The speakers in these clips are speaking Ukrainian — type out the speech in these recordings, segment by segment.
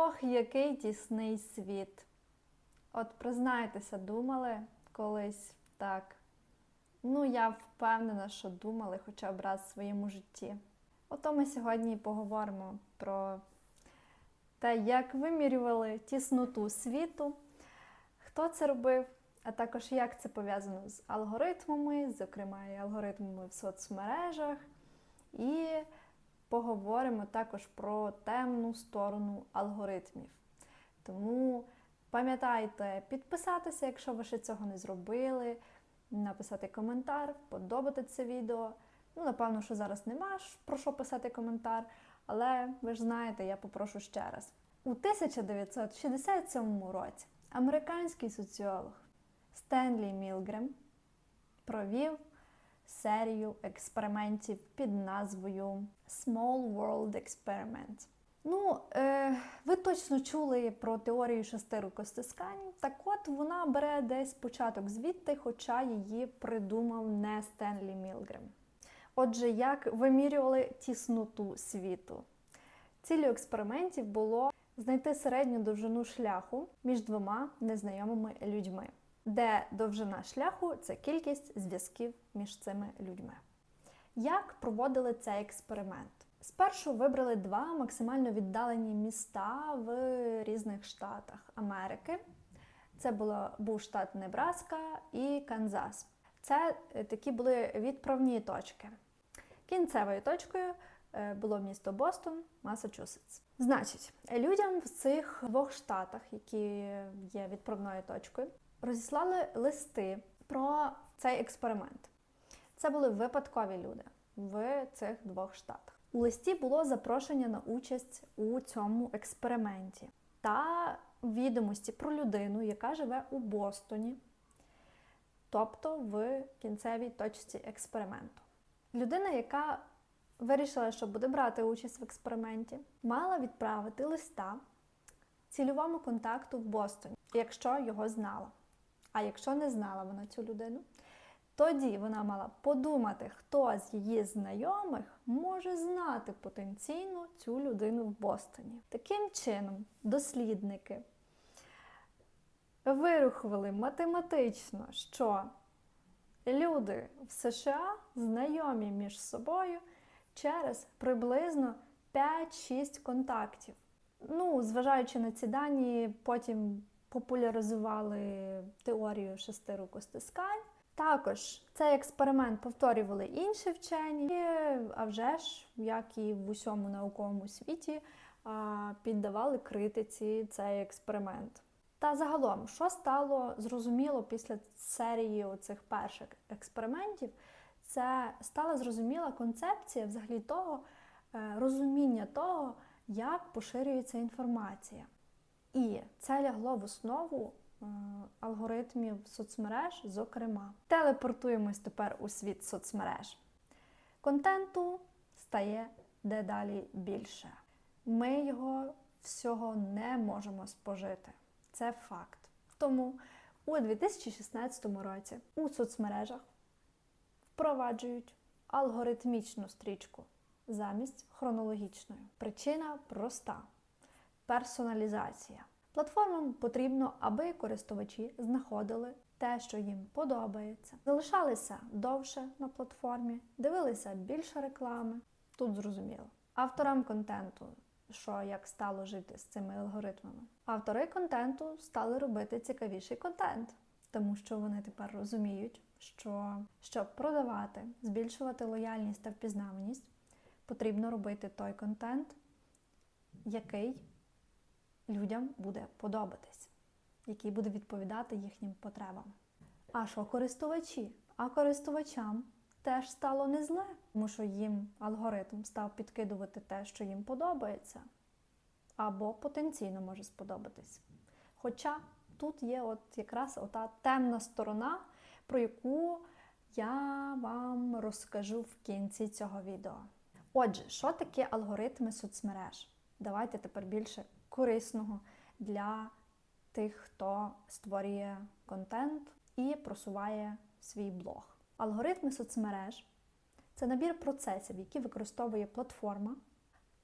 Ох, який тісний світ. От признайтеся, думали колись так. Ну, я впевнена, що думали хоча б раз в своєму житті. Ото ми сьогодні і поговоримо про те, як вимірювали тісноту світу, хто це робив, а також як це пов'язано з алгоритмами, зокрема і алгоритмами в соцмережах. І поговоримо також про темну сторону алгоритмів. Тому пам'ятайте підписатися, якщо ви ще цього не зробили, написати коментар, подобати це відео. Ну, напевно, що зараз нема про що писати коментар, але ви ж знаєте, я попрошу ще раз. У 1967 році американський соціолог Стенлі Мілгрем провів серію експериментів під назвою Small World Experiment. Ну, е, ви точно чули про теорію шести рукостискань. Так от вона бере десь початок звідти, хоча її придумав не Стенлі Мілгрем. Отже, як вимірювали тісноту світу? Ціллю експериментів було знайти середню довжину шляху між двома незнайомими людьми, де довжина шляху це кількість зв'язків між цими людьми. Як проводили цей експеримент? Спершу вибрали два максимально віддалені міста в різних штатах Америки. Це було, був штат Небраска і Канзас. Це е, такі були відправні точки. Кінцевою точкою е, було місто Бостон, Масачусетс. Значить, людям в цих двох штатах, які є відправною точкою, розіслали листи про цей експеримент. Це були випадкові люди в цих двох штатах. У листі було запрошення на участь у цьому експерименті та відомості про людину, яка живе у Бостоні, тобто в кінцевій точці експерименту. Людина, яка вирішила, що буде брати участь в експерименті, мала відправити листа цільовому контакту в Бостоні, якщо його знала. А якщо не знала вона цю людину, тоді вона мала подумати, хто з її знайомих може знати потенційно цю людину в Бостоні. Таким чином, дослідники вирахували математично, що люди в США знайомі між собою через приблизно 5-6 контактів. Ну, зважаючи на ці дані, потім популяризували теорію шести рукостискань. Також цей експеримент повторювали інші вчені, а вже ж, як і в усьому науковому світі, піддавали критиці цей експеримент. Та загалом, що стало зрозуміло після серії цих перших експериментів, це стала зрозуміла концепція взагалі того е, розуміння того, як поширюється інформація. І це лягло в основу е, алгоритмів соцмереж, зокрема. Телепортуємось тепер у світ соцмереж. Контенту стає дедалі більше. Ми його всього не можемо спожити. Це факт. Тому у 2016 році у соцмережах впроваджують алгоритмічну стрічку замість хронологічної. Причина проста персоналізація. Платформам потрібно, аби користувачі знаходили те, що їм подобається, залишалися довше на платформі, дивилися більше реклами. Тут зрозуміло. Авторам контенту, що як стало жити з цими алгоритмами. Автори контенту стали робити цікавіший контент, тому що вони тепер розуміють, що щоб продавати, збільшувати лояльність та впізнаваність, потрібно робити той контент, який людям буде подобатись, який буде відповідати їхнім потребам. А що користувачі? А користувачам теж стало не зле, тому що їм алгоритм став підкидувати те, що їм подобається, або потенційно може сподобатись. Хоча тут є от якраз ота темна сторона, про яку я вам розкажу в кінці цього відео. Отже, що таке алгоритми соцмереж? Давайте тепер більше корисного для тих, хто створює контент і просуває свій блог. Алгоритми соцмереж це набір процесів, які використовує платформа,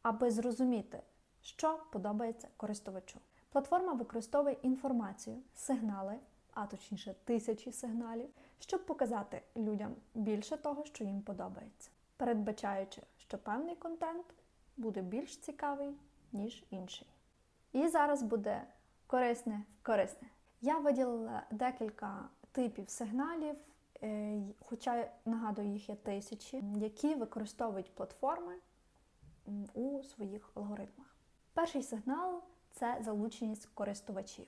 аби зрозуміти, що подобається користувачу. Платформа використовує інформацію, сигнали, а точніше тисячі сигналів, щоб показати людям більше того, що їм подобається, передбачаючи, що певний контент буде більш цікавий, ніж інший. І зараз буде корисне корисне. Я виділила декілька типів сигналів, е, хоча нагадую, їх є тисячі, які використовують платформи у своїх алгоритмах. Перший сигнал це залученість користувачів.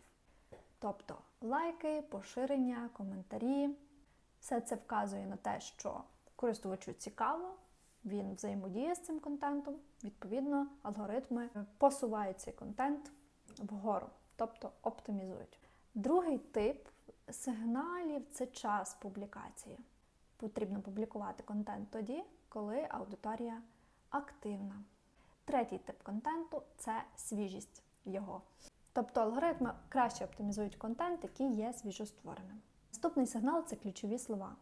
Тобто лайки, поширення, коментарі. Все це вказує на те, що користувачу цікаво, він взаємодіє з цим контентом. Відповідно, алгоритми посувають цей контент вгору, тобто оптимізують. Другий тип сигналів це час публікації. Потрібно публікувати контент тоді, коли аудиторія активна. Третій тип контенту це свіжість його. Тобто алгоритми краще оптимізують контент, який є свіжоствореним. Наступний сигнал це ключові слова.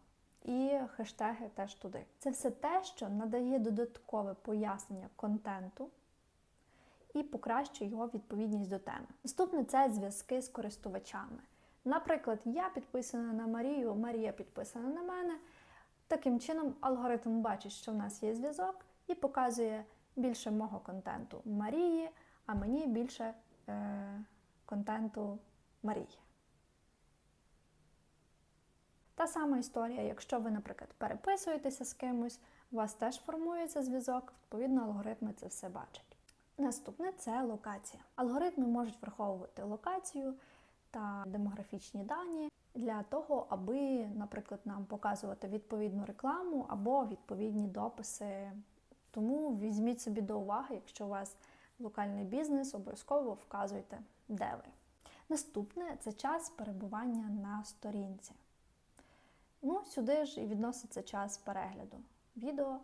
І хештеги теж туди. Це все те, що надає додаткове пояснення контенту і покращує його відповідність до теми. Наступне це зв'язки з користувачами. Наприклад, я підписана на Марію, Марія підписана на мене. Таким чином, алгоритм бачить, що в нас є зв'язок, і показує більше мого контенту Марії, а мені більше е, контенту Марії. Та сама історія, якщо ви, наприклад, переписуєтеся з кимось, у вас теж формується зв'язок, відповідно, алгоритми це все бачать. Наступне це локація. Алгоритми можуть враховувати локацію та демографічні дані для того, аби, наприклад, нам показувати відповідну рекламу або відповідні дописи. Тому візьміть собі до уваги, якщо у вас локальний бізнес, обов'язково вказуйте, де ви. Наступне це час перебування на сторінці. Ну, сюди ж і відноситься час перегляду відео.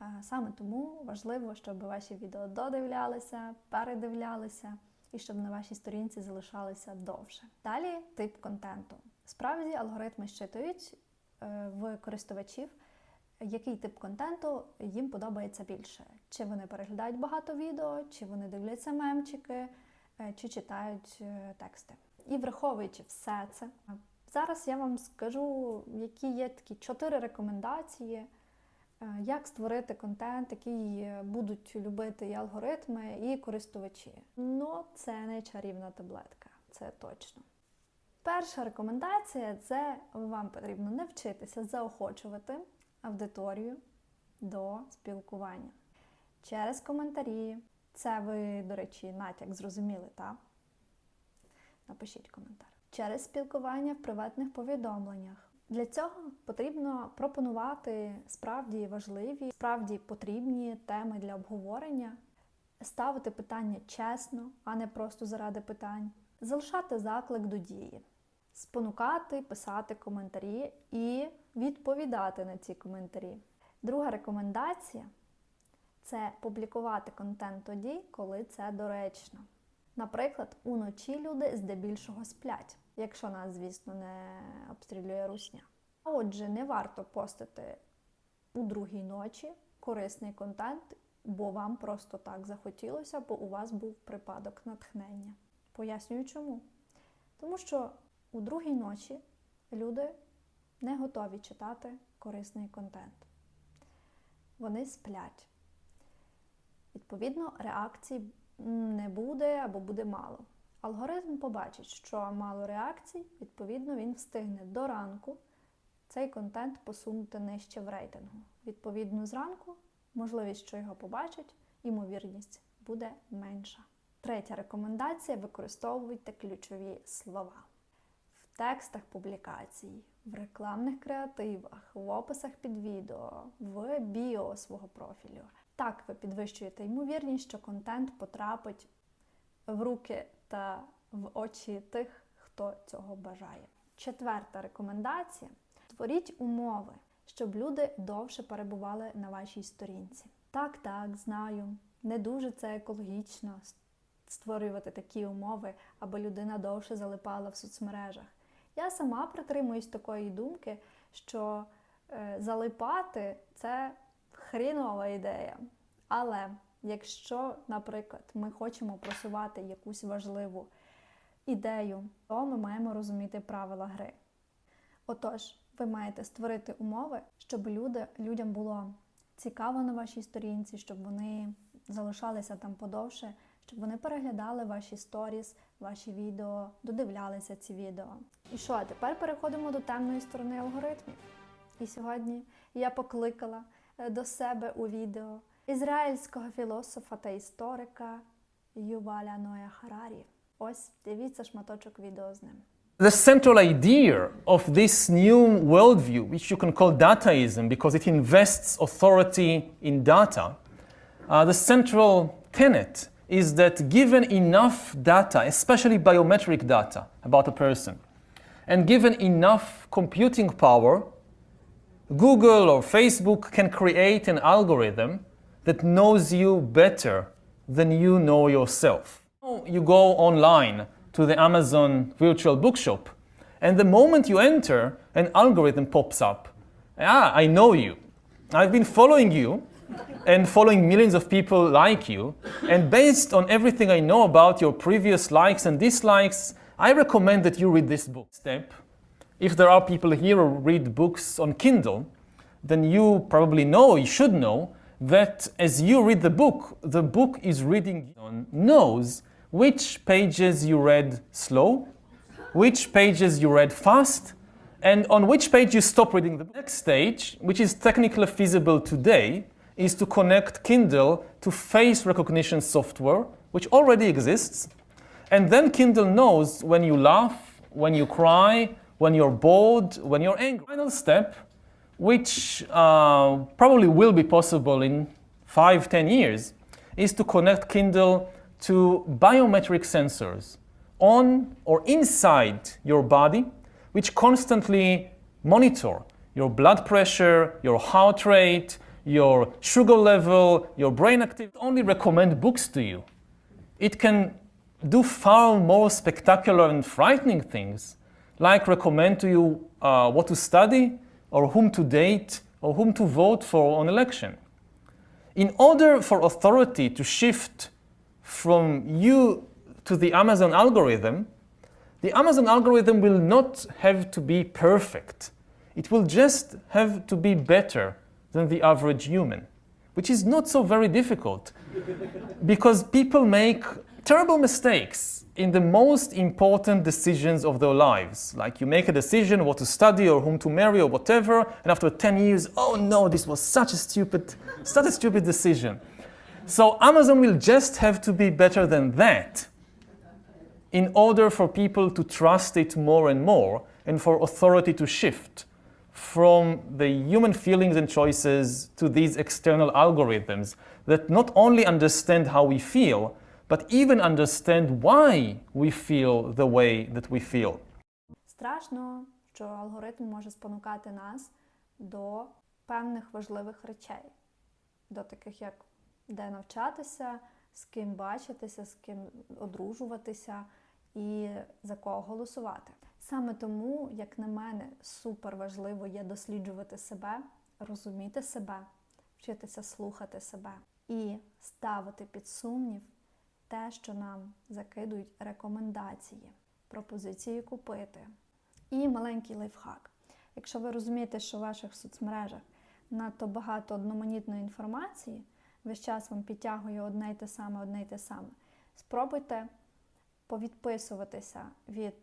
Е, Саме тому важливо, щоб ваші відео додивлялися, передивлялися і щоб на вашій сторінці залишалися довше. Далі тип контенту. Справді алгоритми щитують е, в користувачів, який тип контенту їм подобається більше. Чи вони переглядають багато відео, чи вони дивляться мемчики, е, чи читають тексти. І враховуючи все це, зараз я вам скажу, які є такі чотири рекомендації, е, як створити контент, який е, будуть любити і алгоритми, і користувачі. Ну, це не чарівна таблетка, це точно. Перша рекомендація це вам потрібно навчитися заохочувати аудиторію до спілкування через коментарі. Це ви, до речі, натяк зрозуміли, так? Напишіть коментар. Через спілкування в приватних повідомленнях. Для цього потрібно пропонувати справді важливі, справді потрібні теми для обговорення, ставити питання чесно, а не просто заради питань, залишати заклик до дії, спонукати, писати коментарі і відповідати на ці коментарі. Друга рекомендація це публікувати контент тоді, коли це доречно. Наприклад, уночі люди здебільшого сплять, якщо нас, звісно, не обстрілює русня. А отже, не варто постити у другій ночі корисний контент, бо вам просто так захотілося, бо у вас був припадок натхнення. Пояснюю чому. Тому що у другій ночі люди не готові читати корисний контент. Вони сплять. Відповідно, реакцій не буде або буде мало. Алгоритм побачить, що мало реакцій, відповідно, він встигне до ранку цей контент посунути нижче в рейтингу. Відповідно, зранку можливість, що його побачать, ймовірність буде менша. Третя рекомендація використовуйте ключові слова. В текстах публікацій, в рекламних креативах, в описах під відео, в біо свого профілю. Так ви підвищуєте ймовірність, що контент потрапить в руки та в очі тих, хто цього бажає. Четверта рекомендація: створіть умови, щоб люди довше перебували на вашій сторінці. Так, так, знаю, не дуже це екологічно створювати такі умови, аби людина довше залипала в соцмережах. Я сама притримуюсь такої думки, що е, залипати це хрінова ідея. Але Якщо, наприклад, ми хочемо просувати якусь важливу ідею, то ми маємо розуміти правила гри. Отож, ви маєте створити умови, щоб люди, людям було цікаво на вашій сторінці, щоб вони залишалися там подовше, щоб вони переглядали ваші сторіс, ваші відео, додивлялися ці відео. І що, тепер переходимо до темної сторони алгоритмів. І сьогодні я покликала е, до себе у відео ізраїльського філософа та історика Юваля Ноя Харарі. Ось дивіться шматочок відео з ним. The central idea of this new worldview, which you can call dataism because it invests authority in data, uh, the central tenet is that given enough data, especially biometric data about a person, and given enough computing power, Google or Facebook can create an algorithm that knows you better than you know yourself. You go online to the Amazon virtual bookshop, and the moment you enter, an algorithm pops up. Ah, I know you. I've been following you and following millions of people like you, and based on everything I know about your previous likes and dislikes, I recommend that you read this book. Step if there are people here who read books on Kindle, then you probably know, you should know, that as you read the book, the book is reading on knows which pages you read slow, which pages you read fast, and on which page you stop reading the. Next stage, which is technically feasible today, is to connect Kindle to face recognition software, which already exists. And then Kindle knows when you laugh, when you cry, when you're bored, when you're angry. Final step, which uh, probably will be possible in five, ten years, is to connect Kindle to biometric sensors on or inside your body, which constantly monitor your blood pressure, your heart rate, your sugar level, your brain activity. Only recommend books to you. It can do far more spectacular and frightening things, like recommend to you uh, what to study, or whom to date, or whom to vote for on election. In order for authority to shift from you to the Amazon algorithm, the Amazon algorithm will not have to be perfect. It will just have to be better than the average human, which is not so very difficult because people make terrible mistakes in the most important decisions of their lives. Like you make a decision what to study or whom to marry or whatever, and after 10 years, oh no, this was such a stupid, such a stupid decision. So Amazon will just have to be better than that in order for people to trust it more and more and for authority to shift from the human feelings and choices to these external algorithms that not only understand how we feel, but even understand why we feel the way that we feel. Страшно, що алгоритм може спонукати нас до певних важливих речей, до таких як де навчатися, з ким бачитися, з ким одружуватися і за кого голосувати. Саме тому, як на мене, супер важливо є досліджувати себе, розуміти себе, вчитися слухати себе і ставити під сумнів те, що нам закидують рекомендації, пропозиції купити. І маленький лайфхак. Якщо ви розумієте, що в ваших соцмережах надто багато одноманітної інформації, весь час вам підтягує одне й те саме, одне й те саме, спробуйте повідписуватися від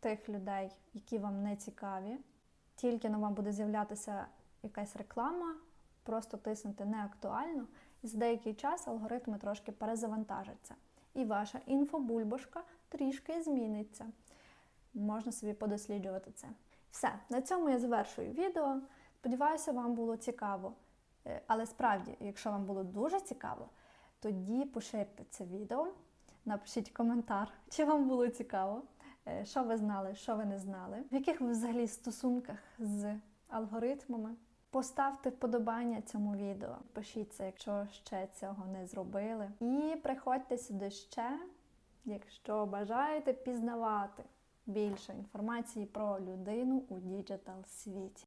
тих людей, які вам не цікаві. Тільки на вам буде з'являтися якась реклама, просто тиснути не актуально, і за деякий час алгоритми трошки перезавантажаться. І ваша інфобульбашка трішки зміниться. Можна собі подосліджувати це. Все, на цьому я завершую відео. Сподіваюся, вам було цікаво. Е, Але справді, якщо вам було дуже цікаво, тоді поширте це відео, напишіть коментар, чи вам було цікаво, е, що ви знали, що ви не знали, в яких ви взагалі стосунках з алгоритмами. Поставте вподобання цьому відео, пишіться, якщо ще цього не зробили. І приходьте сюди ще, якщо бажаєте пізнавати більше інформації про людину у діджитал світі.